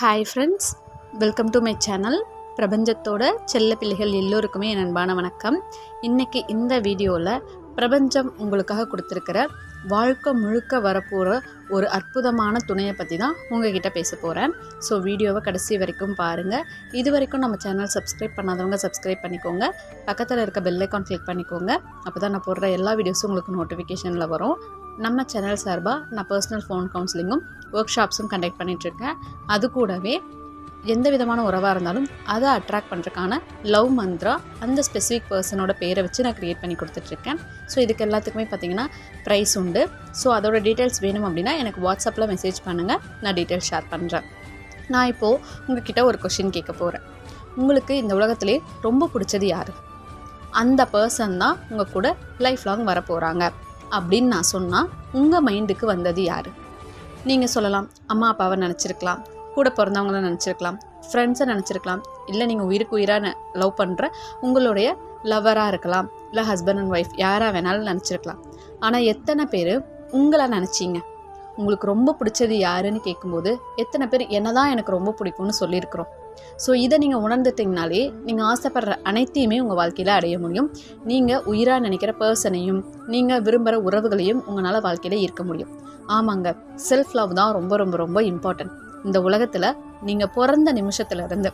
Hi friends welcome to my channel பிரபஞ்சத்தோட செல்ல பிள்ளைகள் எல்லோருக்குமே என் அன்பான வணக்கம். இன்றைக்கி இந்த வீடியோவில் பிரபஞ்சம் உங்களுக்காக கொடுத்துருக்கிற வாழ்க்கை முழுக்க வரப்போகிற ஒரு அற்புதமான துணையை பற்றி தான் உங்ககிட்ட பேச போகிறேன் ஸோ வீடியோவை கடைசி வரைக்கும் பாருங்கள் இது வரைக்கும் நம்ம சேனல் சப்ஸ்கிரைப் பண்ணாதவங்க சப்ஸ்கிரைப் பண்ணிக்கோங்க. பக்கத்தில் இருக்க பெல் ஐக்கான் கிளிக் பண்ணிக்கோங்க. அப்போ தான் நான் போடுற எல்லா வீடியோஸும் உங்களுக்கு நோட்டிஃபிகேஷனில் வரும். நம்ம சேனல் சார்பாக நான் பர்சனல் ஃபோன் கவுன்சிலிங்கும் ஒர்க் ஷாப்ஸும் கண்டக்ட் பண்ணிகிட்ருக்கேன் அது கூடவே எந்த விதமான உறவாக இருந்தாலும் அதை அட்ராக்ட் பண்ணுறதுக்கான லவ் மந்த்ரா அந்த ஸ்பெசிஃபிக் பர்சனோட பேரை வச்சு நான் க்ரியேட் பண்ணி கொடுத்துட்ருக்கேன். ஸோ இதுக்கு எல்லாத்துக்குமே பார்த்தீங்கன்னா ப்ரைஸ் உண்டு. ஸோ அதோட டீட்டெயில்ஸ் வேணும் அப்படின்னா எனக்கு வாட்ஸ்அப்பில் மெசேஜ் பண்ணுங்கள் நான் டீட்டெயில்ஸ் ஷேர் பண்ணுறேன் நான் இப்போது உங்ககிட்ட ஒரு கொஷின் கேட்க போகிறேன் உங்களுக்கு இந்த உலகத்திலே ரொம்ப பிடிச்சது யார்? அந்த பர்சன் தான் உங்கள் கூட லைஃப் லாங் வர போகிறாங்க அப்படின்னு நான் சொன்னால் உங்கள் மைண்டுக்கு வந்தது யார்? நீங்கள் சொல்லலாம். அம்மா அப்பாவை நினச்சிருக்கலாம். கூட பிறந்தவங்கள நினச்சிருக்கலாம் ஃப்ரெண்ட்ஸை நினச்சிருக்கலாம் இல்லை நீங்கள் உயிருக்கு உயிராக லவ் பண்ணுற உங்களுடைய லவராக இருக்கலாம் இல்லை ஹஸ்பண்ட் அண்ட் ஒய்ஃப் யாராக வேணாலும் நினச்சிருக்கலாம். ஆனால் எத்தனை பேர் உங்களை நினச்சிங்க? உங்களுக்கு ரொம்ப பிடிச்சது யாருன்னு கேட்கும்போது எத்தனை பேர் என்ன தான் எனக்கு ரொம்ப பிடிக்கும்னு சொல்லியிருக்கிறோம். ஸோ இதை நீங்கள் உணர்ந்துட்டிங்கனாலே நீங்கள் ஆசைப்படுற அனைத்தையுமே உங்கள் வாழ்க்கையில் அடைய முடியும். நீங்கள் உயிராக நினைக்கிற பர்சனையும் நீங்கள் விரும்புகிற உறவுகளையும் உங்களால் வாழ்க்கையில் இருக்க முடியும். ஆமாங்க செல்ஃப் லவ் தான் ரொம்ப ரொம்ப ரொம்ப இம்பார்ட்டன்ட் இந்த உலகத்தில் நீங்கள் பிறந்த நிமிஷத்துலேருந்து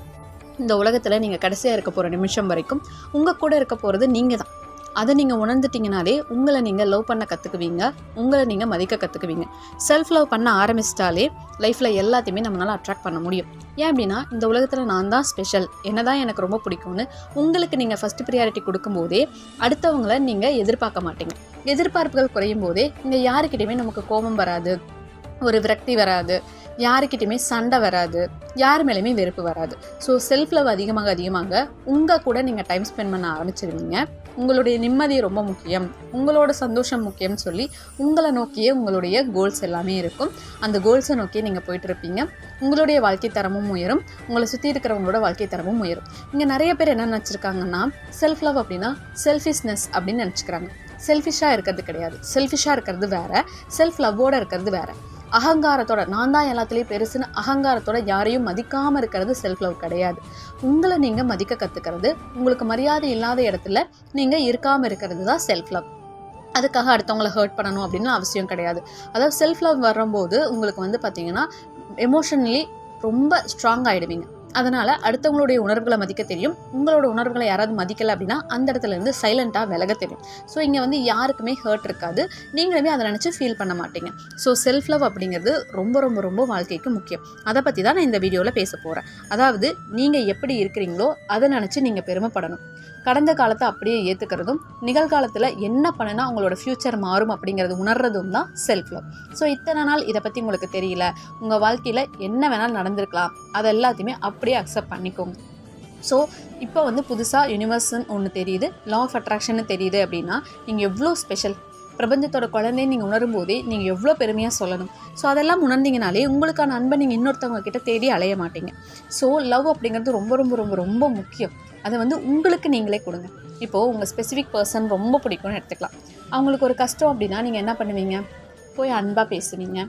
இந்த உலகத்தில் நீங்கள் கடைசியாக இருக்க போகிற நிமிஷம் வரைக்கும் உங்கள் கூட இருக்க போகிறது நீங்கள் தான் அதை நீங்கள் உணர்ந்துட்டீங்கனாலே உங்களை நீங்கள் லவ் பண்ண கற்றுக்குவீங்க உங்களை நீங்கள் மதிக்க கற்றுக்குவீங்க செல்ஃப் லவ் பண்ண ஆரம்பிச்சிட்டாலே லைஃப்பில் எல்லாத்தையுமே நம்மளால் அட்ராக்ட் பண்ண முடியும். ஏன் அப்படின்னா இந்த உலகத்தில் நான் தான் ஸ்பெஷல் என்ன தான் எனக்கு ரொம்ப பிடிக்கும்னு உங்களுக்கு நீங்கள் ஃபஸ்ட் ப்ரியாரிட்டி கொடுக்கும்போதே அடுத்தவங்கள நீங்கள் எதிர்பார்க்க மாட்டீங்க. எதிர்பார்ப்புகள் குறையும் போதே இங்கே யாருக்கிட்டையுமே நமக்கு கோபம் வராது. ஒரு விரக்தி வராது யாருக்கிட்டையுமே சண்டை வராது யார் மேலேயுமே வெறுப்பு வராது. ஸோ செல்ஃப் லவ் அதிகமாக அதிகமாக உங்கள் கூட நீங்கள் டைம் ஸ்பெண்ட் பண்ண ஆரம்பிச்சிருவீங்க. உங்களுடைய நிம்மதி ரொம்ப முக்கியம். உங்களோட சந்தோஷம் முக்கியம்னு சொல்லி உங்களை நோக்கியே உங்களுடைய கோல்ஸ் எல்லாமே இருக்கும். அந்த கோல்ஸை நோக்கி நீங்கள் போயிட்டு இருப்பீங்க. உங்களுடைய வாழ்க்கை தரமும் உயரும். உங்களை சுற்றி இருக்கிறவங்களோட வாழ்க்கை தரமும் உயரும். இங்கே நிறைய பேர் என்ன நினச்சிருக்காங்கன்னா செல்ஃப் லவ் அப்படின்னா செல்ஃபிஷ்னஸ் அப்படின்னு நினச்சிக்கிறாங்க. செல்ஃபிஷாக இருக்கிறது கிடையாது. செல்ஃபிஷாக இருக்கிறது வேறு. செல்ஃப் லவ்வோடு இருக்கிறது வேறு. அகங்காரத்தோட நான் தான் எல்லாத்துலேயும் பெருசுன்னு அகங்காரத்தோட யாரையும் மதிக்காமல் இருக்கிறது செல்ஃப் லவ் கிடையாது. உங்களை நீங்கள் மதிக்க கற்றுக்கிறது உங்களுக்கு மரியாதை இல்லாத இடத்துல நீங்கள் இருக்காமல் இருக்கிறது தான் செல்ஃப் லவ் அதுக்காக அடுத்தவங்களை ஹர்ட் பண்ணணும் அப்படின்னு அவசியம் கிடையாது. அதாவது செல்ஃப் லவ் வரும்போது உங்களுக்கு வந்து பார்த்திங்கன்னா எமோஷனலி ரொம்ப ஸ்ட்ராங் ஆகிடுவீங்க அதனால் அடுத்தவங்களுடைய உணர்வுகளை மதிக்க தெரியும். உங்களோட உணர்வுகளை யாராவது மதிக்கலை அப்படின்னா அந்த இடத்துல இருந்து சைலண்ட்டாக விலக தெரியும். ஸோ இங்கே வந்து யாருக்குமே ஹர்ட் இருக்காது. நீங்களுமே அதை நினச்சி ஃபீல் பண்ண மாட்டீங்க. ஸோ செல்ஃப் லவ் அப்படிங்கிறது ரொம்ப ரொம்ப ரொம்ப வாழ்க்கைக்கு முக்கியம். அதை பற்றி தான் நான் இந்த வீடியோவில் பேச போகிறேன் அதாவது நீங்கள் எப்படி இருக்கிறீங்களோ அதை நினச்சி நீங்கள் பெருமைப்படணும். கடந்த காலத்தை அப்படியே ஏற்றுக்கிறதும் நிகழ்காலத்தில் என்ன பண்ணுனா உங்களோட ஃப்யூச்சர் மாறும் அப்படிங்கிறது உணர்றதும் தான் செல்ஃப் லவ் ஸோ இத்தனை நாள் இதை பற்றி உங்களுக்கு தெரியல. உங்கள் வாழ்க்கையில் என்ன வேணாலும் நடந்திருக்கலாம். அதை எல்லாத்தையுமே அப்படி அப்படியே அக்செப்ட் பண்ணிக்கோங்க. ஸோ இப்போ வந்து புதுசாக யூனிவர்ஸ்ன்னு ஒன்று தெரியுது லா ஆஃப் அட்ராக்ஷன்னு தெரியுது அப்படின்னா நீங்கள் எவ்வளோ ஸ்பெஷல் பிரபஞ்சத்தோட குழந்தைன்னு நீங்கள் உணரும் போதே நீங்கள் எவ்வளோ பெருமையாக சொல்லணும். ஸோ அதெல்லாம் உணர்ந்தீங்கனாலே உங்களுக்கான அன்பை நீங்கள் இன்னொருத்தவங்க கிட்ட தேடி அலைய மாட்டீங்க. ஸோ லவ் அப்படிங்கிறது ரொம்ப ரொம்ப ரொம்ப ரொம்ப முக்கியம். அதை வந்து உங்களுக்கு நீங்களே கொடுங்க. இப்போது உங்கள் ஸ்பெசிஃபிக் பர்சன் ரொம்ப பிடிக்கும்னு எடுத்துக்கலாம். அவங்களுக்கு ஒரு கஷ்டம் அப்படின்னா நீங்கள் என்ன பண்ணுவீங்க? போய் அன்பாக பேசுவீங்க.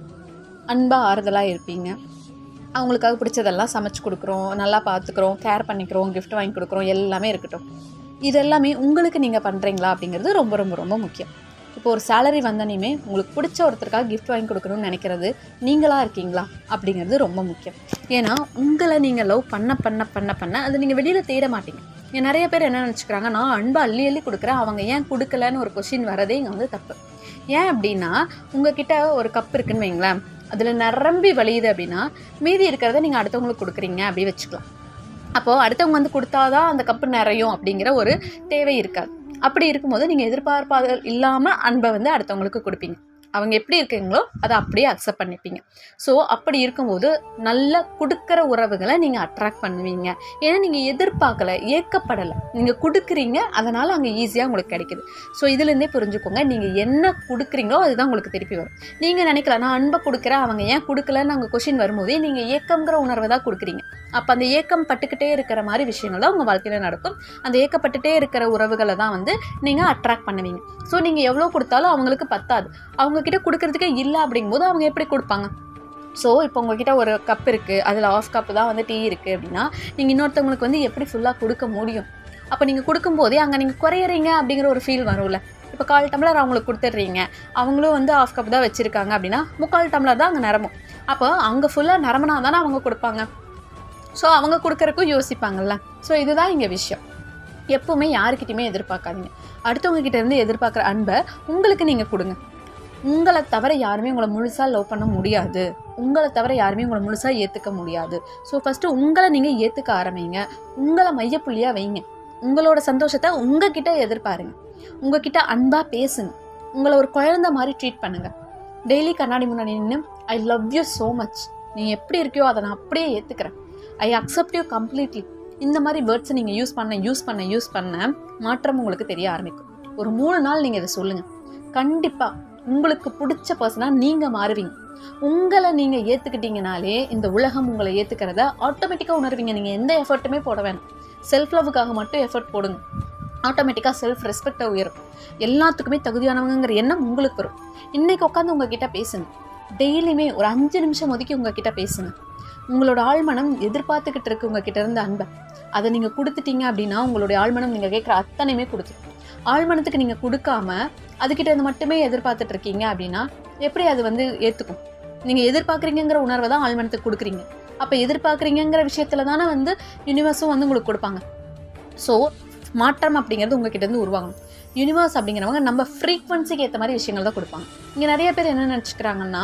அன்பாக ஆறுதலாக இருப்பீங்க. அவங்களுக்காக பிடிச்சதெல்லாம் சமைச்சு கொடுக்குறோம் நல்லா பார்த்துக்குறோம் கேர் பண்ணிக்கிறோம் கிஃப்ட் வாங்கி கொடுக்குறோம் எல்லாமே இருக்கட்டும். இது எல்லாமே உங்களுக்கு நீங்கள் பண்ணுறீங்களா அப்படிங்கிறது ரொம்ப ரொம்ப ரொம்ப முக்கியம். இப்போ ஒரு சேலரி வந்தனையுமே உங்களுக்கு பிடிச்ச ஒருத்தருக்காக கிஃப்ட் வாங்கி கொடுக்கணும்னு நினைக்கிறது நீங்களாக இருக்கீங்களா அப்படிங்கிறது ரொம்ப முக்கியம். ஏன்னா உங்களை நீங்கள் லவ் பண்ண பண்ண பண்ண பண்ண அதை நீங்கள் வெளியில் தேட மாட்டீங்க. நிறைய பேர் என்ன நினச்சிக்கிறாங்க நான் அன்பை அள்ளி அள்ளி கொடுக்குறேன் அவங்க ஏன் கொடுக்கலன்னு ஒரு கொஷின் வரதே இங்கே வந்து தப்பு. ஏன் அப்படின்னா உங்ககிட்ட ஒரு கப் இருக்குன்னு வைங்களேன். அதில் நிரம்பி வழியுது அப்படின்னா மீதி இருக்கிறத நீங்கள் அடுத்தவங்களுக்கு கொடுக்குறீங்க அப்படி வச்சுக்கலாம். அப்போது அடுத்தவங்க வந்து கொடுத்தாதான் அந்த கப்பு நிறையும் அப்படிங்கிற ஒரு தேவை இருக்காது. அப்படி இருக்கும்போது நீங்கள் எதிர்பார்ப்பாத இல்லாமல் அன்பை வந்து அடுத்தவங்களுக்கு கொடுப்பீங்க. அவங்க எப்படி இருக்கீங்களோ அதை அப்படியே அக்செப்ட் பண்ணிப்பீங்க. ஸோ அப்படி இருக்கும்போது நல்ல கொடுக்குற உறவுகளை நீங்கள் அட்ராக்ட் பண்ணுவீங்க. ஏன்னா நீங்கள் எதிர்பார்க்கல ஏக்கப்படலை. நீங்கள் கொடுக்குறீங்க அதனால் அங்கே ஈஸியாக உங்களுக்கு கிடைக்குது. ஸோ இதுலேருந்தே புரிஞ்சுக்கோங்க நீங்கள் என்ன கொடுக்குறீங்களோ அதுதான் உங்களுக்கு திருப்பி வரும். நீங்கள் நினைக்கல நான் அன்பை கொடுக்குறேன் அவங்க ஏன் கொடுக்கலன்னு அங்கே கொஷின் வரும்போதே நீங்கள் ஏக்கங்கிற உணர்வை தான் கொடுக்குறீங்க. அப்போ அந்த ஏக்கம் பட்டுக்கிட்டே இருக்கிற மாதிரி விஷயங்கள் தான் உங்கள் வாழ்க்கையில் நடக்கும். அந்த ஏக்கப்பட்டுட்டே இருக்கிற உறவுகளை தான் வந்து நீங்கள் அட்ராக்ட் பண்ணுவீங்க. ஸோ நீங்கள் எவ்வளோ கொடுத்தாலும் அவங்களுக்கு பத்தாது. அவங்க கிட்ட கொடுக்கறதுக்கே இல்லை அப்படிங்கும்போது அவங்க எப்படி கொடுப்பாங்க? ஸோ இப்போ உங்ககிட்ட ஒரு கப் இருக்குது அதில் ஆஃப் கப்பு தான் வந்து டீ இருக்குது அப்படின்னா நீங்கள் இன்னொருத்தவங்களுக்கு வந்து எப்படி ஃபுல்லாக கொடுக்க முடியும்? அப்போ நீங்கள் கொடுக்கும்போதே அங்கே நீங்கள் குறையிறீங்க அப்படிங்கிற ஒரு ஃபீல் வரும்ல. இப்போ கால் டம்ளர் அவங்களுக்கு கொடுத்துட்றீங்க அவங்களும் வந்து ஆஃப் கப் தான் வச்சுருக்காங்க அப்படின்னா முக்கால் டம்ளர் தான் அங்கே நிரம்பும். அப்போ அங்கே ஃபுல்லாக நிரம்பினா தானே அவங்க கொடுப்பாங்க. ஸோ அவங்க கொடுக்குறக்கும் யோசிப்பாங்கல்ல. ஸோ இதுதான் இங்கே விஷயம். எப்பவுமே யாருக்கிட்டையுமே எதிர்பார்க்காதீங்க. அடுத்தவங்க கிட்டேருந்து எதிர்பார்க்குற அன்பை உங்களுக்கு நீங்கள் கொடுங்க. உங்களை தவிர யாருமே உங்களை முழுசாக லவ் பண்ண முடியாது. உங்களை தவிர யாருமே உங்களை முழுசாக ஏற்றுக்க முடியாது. ஸோ ஃபஸ்ட்டு உங்களை நீங்கள் ஏற்றுக்க ஆரம்பிங்க. உங்களை மையப்புள்ளியாக வைங்க. உங்களோட சந்தோஷத்தை உங்ககிட்ட எதிர்பாருங்க. உங்ககிட்ட அன்பாக பேசுங்க. உங்களை ஒரு குழந்த மாதிரி ட்ரீட் பண்ணுங்கள் டெய்லி கண்ணாடி முன்னாடி நின்று I love you so much நீ எப்படி இருக்கியோ அதை நான் அப்படியே ஏற்றுக்கிறேன் ஐ அக்செப்ட் யூ கம்ப்ளீட்லி இந்த மாதிரி வேர்ட்ஸை நீங்கள் யூஸ் பண்ண யூஸ் பண்ண யூஸ் பண்ண மாற்றம் உங்களுக்கு தெரிய ஆரம்பிக்கும். ஒரு மூணு நாள் நீங்கள் இதை சொல்லுங்கள் கண்டிப்பாக உங்களுக்கு பிடிச்ச பர்சனாக நீங்கள் மாறுவீங்க. உங்களை நீங்கள் ஏற்றுக்கிட்டீங்கனாலே இந்த உலகம் உங்களை ஏற்றுக்கிறத ஆட்டோமேட்டிக்காக உணர்வீங்க. நீங்கள் எந்த எஃபர்ட்டுமே போட வேணாம். செல்ஃப் லவ்வுக்காக மட்டும் எஃபர்ட் போடுங்க. ஆட்டோமேட்டிக்காக செல்ஃப் ரெஸ்பெக்டை உயரும். எல்லாத்துக்குமே தகுதியானவங்கிற எண்ணம் உங்களுக்கு வரும். இன்றைக்கி உட்காந்து உங்ககிட்ட பேசுங்க. டெய்லியுமே ஒரு அஞ்சு நிமிஷம் ஒதுக்கி உங்ககிட்ட பேசுங்க. உங்களோட ஆழ்மனம் எதிர்பார்த்துக்கிட்டு இருக்கு உங்ககிட்ட இருந்த அன்பை அதை நீங்கள் கொடுத்துட்டீங்க அப்படின்னா உங்களுடைய ஆழ்மனம் நீங்கள் கேட்குற அத்தனையுமே கொடுத்துரும். ஆழ்மனத்துக்கு நீங்கள் கொடுக்காம அதுக்கிட்ட இருந்து மட்டுமே எதிர்பார்த்துட்டு இருக்கீங்க அப்படின்னா எப்படி அது வந்து ஏற்றுக்கும் நீங்கள் எதிர்பார்க்குறீங்கிற உணர்வை தான் ஆழ்மனத்துக்கு கொடுக்குறீங்க. அப்போ எதிர்பார்க்குறீங்கிற விஷயத்துல தானே வந்து யூனிவர்ஸும் வந்து உங்களுக்கு கொடுப்பாங்க. ஸோ மாற்றம் அப்படிங்கிறது உங்ககிட்ட இருந்து உருவாகணும். யூனிவர்ஸ் அப்படிங்கிறவங்க நம்ம ஃப்ரீக்வன்சிக்கு ஏற்ற மாதிரி விஷயங்கள் தான் கொடுப்பாங்க. இங்கே நிறைய பேர் என்ன நினச்சிக்கிறாங்கன்னா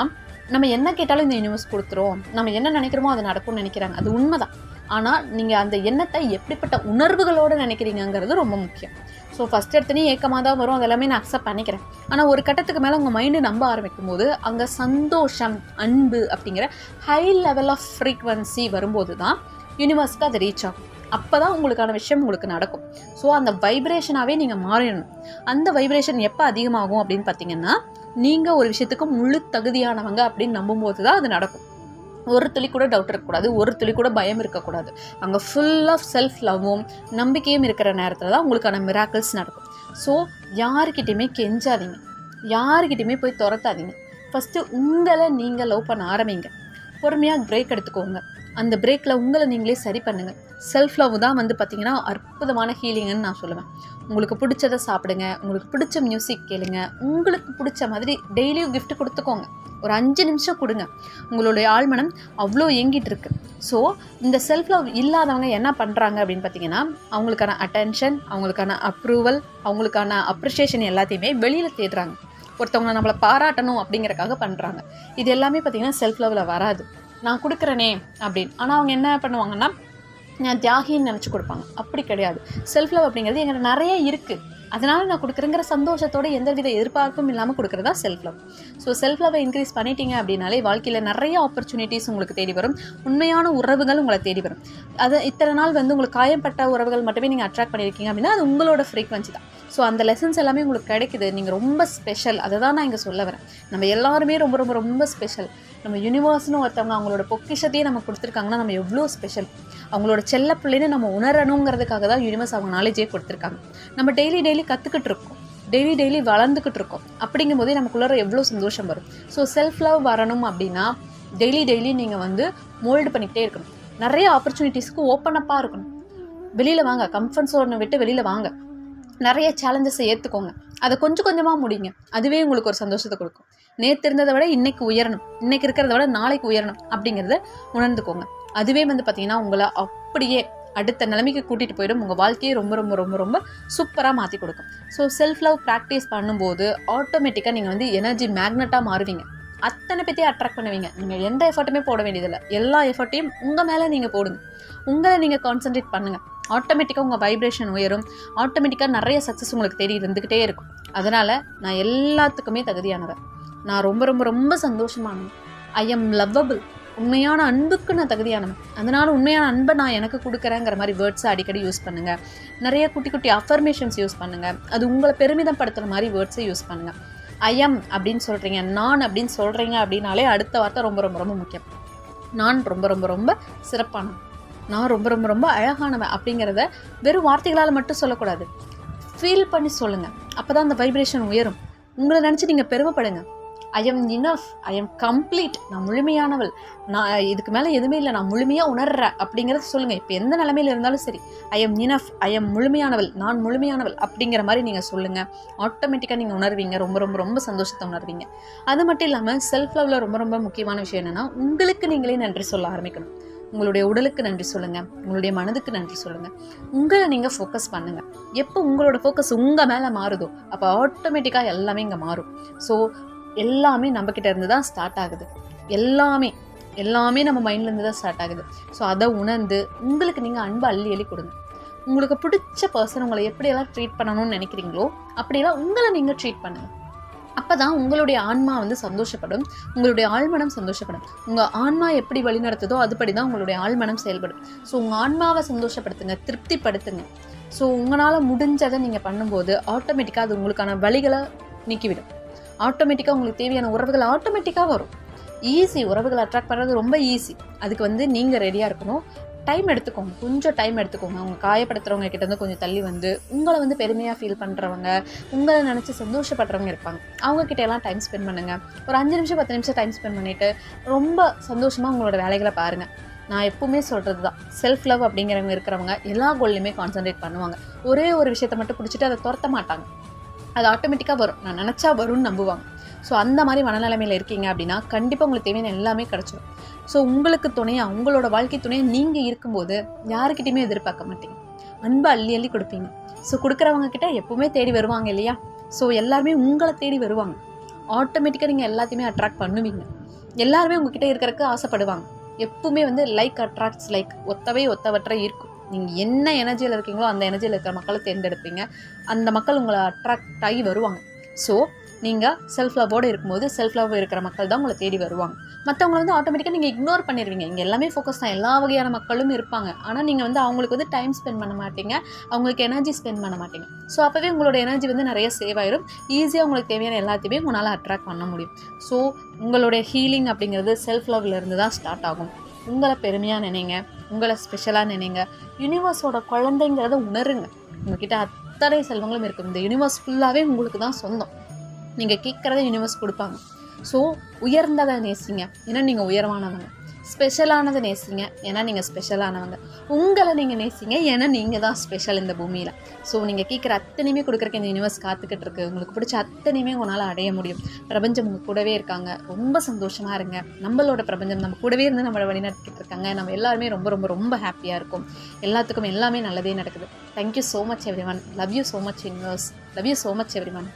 நம்ம என்ன கேட்டாலும் இந்த யூனிவர்ஸ் கொடுத்துரும். நம்ம என்ன நினைக்கிறோமோ அது நடக்கும்னு நினைக்கிறாங்க. அது உண்மைதான். ஆனால் நீங்கள் அந்த எண்ணத்தை எப்படிப்பட்ட உணர்வுகளோடு நினைக்கிறீங்கங்கிறது ரொம்ப முக்கியம். ஸோ ஃபஸ்ட் எடுத்தனே ஏக்கமாக தான் வரும். அதெல்லாமே நான் அக்செப்ட் பண்ணிக்கிறேன். ஆனால் ஒரு கட்டத்துக்கு மேலே உங்கள் மைண்டு நம்ப ஆரம்பிக்கும் போது அங்கே சந்தோஷம் அன்பு அப்படிங்கிற ஹை லெவல் ஆஃப் ஃப்ரீக்வன்சி வரும்போது தான் யூனிவர்ஸ்க்கு அது ரீச் ஆகும். அப்போ தான் உங்களுக்கான விஷயம் உங்களுக்கு நடக்கும். ஸோ அந்த வைப்ரேஷனாகவே நீங்கள் மாறிடணும். அந்த வைப்ரேஷன் எப்போ அதிகமாகும் அப்படின்னு பார்த்தீங்கன்னா நீங்கள் ஒரு விஷயத்துக்கு முழு தகுதியானவங்க அப்படின்னு நம்பும்போது தான் அது நடக்கும். ஒரு துளி கூட டவுட் இருக்கக்கூடாது ஒரு துளி கூட பயம் இருக்கக்கூடாது. அங்கே ஃபுல் ஆஃப் செல்ஃப் லவ்வும் நம்பிக்கையும் இருக்கிற நேரத்தில் தான் உங்களுக்கான மிராக்கிள்ஸ் நடக்கும். ஸோ யாருக்கிட்டையுமே கெஞ்சாதீங்க. யாருக்கிட்டையுமே போய் துரத்தாதீங்க. ஃபஸ்ட்டு உங்களை நீங்கள் லவ் பண்ண ஆரம்பிங்க. பொறுமையாக பிரேக் எடுத்துக்கோங்க. அந்த பிரேக்கில் உங்களை நீங்களே சரி பண்ணுங்கள் செல்ஃப் லவ் தான் வந்து பார்த்திங்கன்னா அற்புதமான ஹீலிங்குன்னு நான் சொல்லுவேன். உங்களுக்கு பிடிச்சதை சாப்பிடுங்க உங்களுக்கு பிடிச்ச மியூசிக் கேளுங்க உங்களுக்கு பிடிச்ச மாதிரி டெய்லியும் கிஃப்ட் கொடுத்துக்கோங்க. ஒரு அஞ்சு நிமிஷம் கொடுங்க. உங்களுடைய ஆழ்மனம் அவ்வளோ இயங்கிட்டு இருக்கு. ஸோ இந்த செல்ஃப் லவ் இல்லாதவங்க என்ன பண்ணுறாங்க அப்படின்னு பார்த்தீங்கன்னா அவங்களுக்கான அட்டென்ஷன் அவங்களுக்கான அப்ரூவல் அவங்களுக்கான அப்ரிஷியேஷன் எல்லாத்தையுமே வெளியில் தேடுறாங்க. ஒருத்தவங்க நம்மளை பாராட்டணும் அப்படிங்கிறக்காக பண்ணுறாங்க இது எல்லாமே பார்த்தீங்கன்னா செல்ஃப் லவ்வில் வராது. நான் கொடுக்குறேனே அப்படின்னு. ஆனால் அவங்க என்ன பண்ணுவாங்கன்னா நான் தியாகின்னு நினச்சி கொடுப்பாங்க. அப்படி கிடையாது. செல்ஃப் லவ் அப்படிங்கிறது எங்கிட்ட நிறைய இருக்குது அதனால் நான் கொடுக்குறேங்கிற சந்தோஷத்தோட எந்தவித எதிர்பார்ப்பும் இல்லாமல் கொடுக்குறதா செல்ஃப் லவ் ஸோ செல்ஃப் லவ்வை இன்க்ரீஸ் பண்ணிட்டீங்க அப்படின்னாலே வாழ்க்கையில் நிறைய ஆப்பர்ச்சுனிட்டிஸ் உங்களுக்கு தேடி வரும். உண்மையான உறவுகள் உங்களை தேடி வரும். அது இத்தனை நாள் வந்து உங்களுக்கு காயப்பட்ட உறவுகள் மட்டுமே நீங்கள் அட்ராக்ட் பண்ணியிருக்கீங்க அப்படின்னா அது உங்களோட ஃப்ரீக்வன்சி தான். ஸோ அந்த லெசன்ஸ் எல்லாமே உங்களுக்கு கிடைக்குது. நீங்கள் ரொம்ப ஸ்பெஷல் அதை தான் நான் இங்கே சொல்ல வரேன். நம்ம எல்லாருமே ரொம்ப ரொம்ப ரொம்ப ஸ்பெஷல் நம்ம யூனிவர்ஸ்னு ஒருத்தவங்க அவங்களோட பொக்கிஷத்தையே நம்ம கொடுத்துருக்காங்கன்னா நம்ம எவ்வளோ ஸ்பெஷல் அவங்களோட செல்ல பிள்ளைன்னு நம்ம உணரணுங்கிறதுக்காக தான் யூனிவர்ஸ் அவங்க நாலேஜே கொடுத்துருக்காங்க. நம்ம டெய்லி டெய்லி கற்றுக்கிட்டு இருக்கோம் டெய்லி டெய்லி வளர்ந்துக்கிட்டு இருக்கோம் அப்படிங்கும் போதே நமக்குள்ளார எவ்வளோ சந்தோஷம் வரும். ஸோ செல்ஃப் லவ் வரணும் அப்படின்னா டெய்லி டெய்லி நீங்கள் வந்து மோல்டு பண்ணிக்கிட்டே இருக்கணும். நிறைய ஆப்பர்ச்சுனிட்டிஸ்க்கு ஓப்பன் அப்பாக இருக்கணும். வெளியில் வாங்க கம்ஃபர்ட் சோனை விட்டு வெளியில் வாங்க. நிறைய சேலஞ்சஸை ஏற்றுக்கோங்க அதை கொஞ்சம் கொஞ்சமாக முடிங்க. அதுவே உங்களுக்கு ஒரு சந்தோஷத்தை கொடுக்கும். நேற்று இருந்ததை விட இன்னைக்கு உயரணும். இன்னைக்கு இருக்கிறத விட நாளைக்கு உயரணும் அப்படிங்கிறத உணர்ந்துக்கோங்க. அதுவே வந்து பார்த்தீங்கன்னா உங்களை அப்படியே அடுத்த நிலைமைக்கு கூட்டிகிட்டு போயிடும். உங்கள் வாழ்க்கையை ரொம்ப ரொம்ப ரொம்ப ரொம்ப சூப்பராக மாற்றி கொடுக்கும். ஸோ செல்ஃப் லவ் ப்ராக்டிஸ் பண்ணும்போது ஆட்டோமேட்டிக்காக நீங்கள் வந்து எனர்ஜி மேக்னட்டாக மாறுவீங்க. அத்தனை பேத்தையும் அட்ராக்ட் பண்ணுவீங்க. நீங்கள் எந்த எஃபர்ட்டுமே போட வேண்டியதில்லை. எல்லா எஃபர்ட்டையும் உங்கள் மேலே நீங்கள் போடுங்க. உங்களை நீங்கள் கான்சென்ட்ரேட் பண்ணுங்கள் ஆட்டோமேட்டிக்காக உங்கள் வைப்ரேஷன் உயரும். ஆட்டோமேட்டிக்காக நிறைய சக்ஸஸ் உங்களுக்கு தேடி இருந்துக்கிட்டே இருக்கும். அதனால் நான் எல்லாத்துக்குமே தகுதியானவன். நான் ரொம்ப ரொம்ப ரொம்ப சந்தோஷமானவன். ஐ எம் லவ்வபிள் உண்மையான அன்புக்கு நான் தகுதியானவன். அதனால் உண்மையான அன்பை நான் எனக்கு கொடுக்குறேங்கிற மாதிரி வேர்ட்ஸை அடிக்கடி யூஸ் பண்ணுங்கள் நிறைய குட்டி குட்டி அஃபர்மேஷன்ஸ் யூஸ் பண்ணுங்கள் அது உங்களை பெருமிதப்படுத்துகிற மாதிரி வேர்ட்ஸை யூஸ் பண்ணுங்கள் ஐஎம் அப்படின்னு சொல்கிறீங்க நான் அப்படின்னு சொல்கிறீங்க அப்படின்னாலே அடுத்த வார்த்தை ரொம்ப ரொம்ப ரொம்ப முக்கியம். நான் ரொம்ப ரொம்ப ரொம்ப சிறப்பானவன். நான் ரொம்ப ரொம்ப ரொம்ப அழகானவன் அப்படிங்கிறத வெறும் வார்த்தைகளால் மட்டும் சொல்லக்கூடாது. ஃபீல் பண்ணி சொல்லுங்கள் அப்போ தான் அந்த வைப்ரேஷன் உயரும். உங்களை நினச்சி நீங்கள் பெருமைப்படுங்க. I am enough I am complete நான் முழுமையானவள். நான் இதுக்கு மேலே எதுவுமே இல்லை. நான் முழுமையாக உணர்றேன். அப்படிங்கிறத சொல்லுங்கள் இப்போ எந்த நிலமையில இருந்தாலும் சரி. I am enough I am முழுமையானவள். நான் முழுமையானவள் அப்படிங்கிற மாதிரி நீங்கள் சொல்லுங்கள் ஆட்டோமேட்டிக்காக நீங்கள் உணர்வீங்க. ரொம்ப ரொம்ப ரொம்ப சந்தோஷத்தை உணர்வீங்க. அது மட்டும் இல்லாமல் செல்ஃப் லவ்வில் ரொம்ப ரொம்ப முக்கியமான விஷயம் என்னென்னா உங்களுக்கு நீங்களே நன்றி சொல்ல ஆரம்பிக்கணும். உங்களுடைய உடலுக்கு நன்றி சொல்லுங்கள் உங்களுடைய மனதுக்கு நன்றி சொல்லுங்கள் உங்களை நீங்கள் ஃபோக்கஸ் பண்ணுங்கள் எப்போ உங்களோட ஃபோக்கஸ் உங்கள் மேலே மாறுதோ அப்போ ஆட்டோமேட்டிக்காக எல்லாமே இங்கே மாறும். ஸோ எல்லாமே நம்மக்கிட்ட இருந்து தான் ஸ்டார்ட் ஆகுது. எல்லாமே எல்லாமே நம்ம மைண்ட்லேருந்து தான் ஸ்டார்ட் ஆகுது. ஸோ அதை உணர்ந்து உங்களுக்கு நீங்கள் அன்பை அள்ளி அள்ளி கொடுங்க. உங்களுக்கு பிடிச்ச பர்சன் உங்களை எப்படியெல்லாம் ட்ரீட் பண்ணணும்னு நினைக்கிறீங்களோ அப்படியெல்லாம் உங்களை நீங்கள் ட்ரீட் பண்ணுங்கள் அப்போ தான் உங்களுடைய ஆன்மா வந்து சந்தோஷப்படும் உங்களுடைய ஆழ்மனம் சந்தோஷப்படும். உங்கள் ஆன்மா எப்படி வழிநடத்துதோ அதுபடி தான் உங்களுடைய ஆழ்மனம் செயல்படும். ஸோ உங்கள் ஆன்மாவை சந்தோஷப்படுத்துங்க திருப்திப்படுத்துங்க. ஸோ உங்களால் முடிஞ்சதை நீங்கள் பண்ணும்போது ஆட்டோமேட்டிக்காக அது உங்களுக்கான வழிகளை நீக்கிவிடும். ஆட்டோமேட்டிக்காக உங்களுக்கு தேவையான உறவுகள் ஆட்டோமேட்டிக்காக வரும். ஈஸி உறவுகளை அட்ராக்ட் பண்ணுறது ரொம்ப ஈஸி அதுக்கு வந்து நீங்கள் ரெடியாக இருக்கணும். டைம் எடுத்துக்கோங்க. கொஞ்சம் டைம் எடுத்துக்கோங்க. அவங்க காயப்படுத்துகிறவங்க கிட்டேருந்து கொஞ்சம் தள்ளி வந்து உங்களை வந்து பெருமையாக ஃபீல் பண்ணுறவங்க உங்களை நினச்சி சந்தோஷப்படுறவங்க இருப்பாங்க. அவங்கக்கிட்ட எல்லாம் டைம் ஸ்பெண்ட் பண்ணுங்கள் ஒரு அஞ்சு நிமிஷம் பத்து நிமிஷம் டைம் ஸ்பெண்ட் பண்ணிவிட்டு ரொம்ப சந்தோஷமாக உங்களோட வேலைகளை பாருங்கள் நான் எப்பவுமே சொல்கிறது தான் செல்ஃப் லவ் அப்படிங்கிறவங்க இருக்கிறவங்க எல்லா கோல்லையுமே கான்சென்ட்ரேட் பண்ணுவாங்க. ஒரே ஒரு விஷயத்தை மட்டும் பிடிச்சிட்டு அதை துரத்த மாட்டாங்க. அது ஆட்டோமேட்டிக்காக வரும். நான் நினச்சா வரும்னு நம்புவாங்க. ஸோ அந்த மாதிரி மனநிலைமையில் இருக்கீங்க அப்படின்னா கண்டிப்பாக உங்களுக்கு தேவையான எல்லாமே கிடச்சிடும் ஸோ உங்களுக்கு துணையாக உங்களோட வாழ்க்கை துணையாக நீங்கள் இருக்கும்போது யாருக்கிட்டையுமே எதிர்பார்க்க மாட்டீங்க. அன்பை அள்ளி அள்ளி கொடுப்பீங்க. ஸோ கொடுக்குறவங்க கிட்ட எப்பவுமே தேடி வருவாங்க இல்லையா? ஸோ எல்லாருமே உங்களை தேடி வருவாங்க. ஆட்டோமேட்டிக்காக நீங்கள் எல்லாத்தையுமே அட்ராக்ட் பண்ணுவீங்க. எல்லாருமே உங்ககிட்ட இருக்கிறதுக்கு ஆசைப்படுவாங்க. எப்பவுமே வந்து லைக் அட்ராக்ட்ஸ் லைக் ஒத்தவே ஒத்தவற்றை இருக்கும் நீங்கள் என்ன எனர்ஜியில் இருக்கீங்களோ அந்த எனர்ஜியில் இருக்கிற மக்களை தேர்ந்தெடுப்பீங்க. அந்த மக்கள் உங்களை அட்ராக்ட் ஆகி வருவாங்க. ஸோ நீங்கள் செல்ஃப் லவ்வோடு இருக்கும்போது செல்ஃப் லவ் இருக்கிற மக்கள் தான் உங்களை தேடி வருவாங்க. மற்றவங்களை வந்து ஆட்டோமேட்டிக்காக நீங்கள் இக்னோர் பண்ணிடுவீங்க இங்கே எல்லாமே ஃபோக்கஸ் தான். எல்லா வகையான மக்களும் இருப்பாங்க. ஆனால் நீங்கள் வந்து அவங்களுக்கு வந்து டைம் ஸ்பெண்ட் பண்ண மாட்டீங்க. அவங்களுக்கு எனர்ஜி ஸ்பெண்ட் பண்ண மாட்டீங்க. ஸோ அப்போவே உங்களோட எனர்ஜி வந்து நிறைய சேவ் ஆயிரும். ஈஸியாக உங்களுக்கு தேவையான எல்லாத்தையுமே உங்களால் அட்ராக்ட் பண்ண முடியும். ஸோ உங்களுடைய ஹீலிங் அப்படிங்கிறது செல்ஃப் லவ்லேருந்து தான் ஸ்டார்ட் ஆகும். உங்களை பெருமையாக நினைங்க. உங்களை ஸ்பெஷலாக நினைங்க. யூனிவர்ஸோட குழந்தைங்கிறத உணருங்க. உங்ககிட்ட அத்தனை செல்வங்களும் இருக்கும். இந்த யூனிவர்ஸ் ஃபுல்லாகவே உங்களுக்கு தான் சொந்தம். நீங்கள் கேட்குறத யூனிவர்ஸ் கொடுப்பாங்க. ஸோ உயர்ந்ததை நேசிங்க. ஏன்னா நீங்கள் உயர்வானவங்க. ஸ்பெஷலானதை நேசிங்க. ஏன்னா நீங்கள் ஸ்பெஷலானவங்க உங்களை நீங்கள் நேசிங்க. ஏன்னா நீங்கள் தான் ஸ்பெஷல் இந்த பூமியில். ஸோ நீங்கள் கேட்குற அத்தனையுமே கொடுக்குறக்கு இந்த யூனிவர்ஸ் காத்துக்கிட்டு இருக்கு. உங்களுக்கு பிடிச்ச அத்தனையுமே உங்களால் அடைய முடியும். பிரபஞ்சம் உங்கள் கூடவே இருக்காங்க. ரொம்ப சந்தோஷமாக இருங்க. நம்மளோட பிரபஞ்சம் நம்ம கூடவே இருந்து நம்மளை வழிநடத்திட்டு இருக்காங்க. நம்ம எல்லாருமே ரொம்ப ரொம்ப ரொம்ப ஹாப்பியாக இருக்கும். எல்லாத்துக்கும் எல்லாமே நல்லதே நடக்குது. Thank you so much everyone love you so much universe love you so much everyone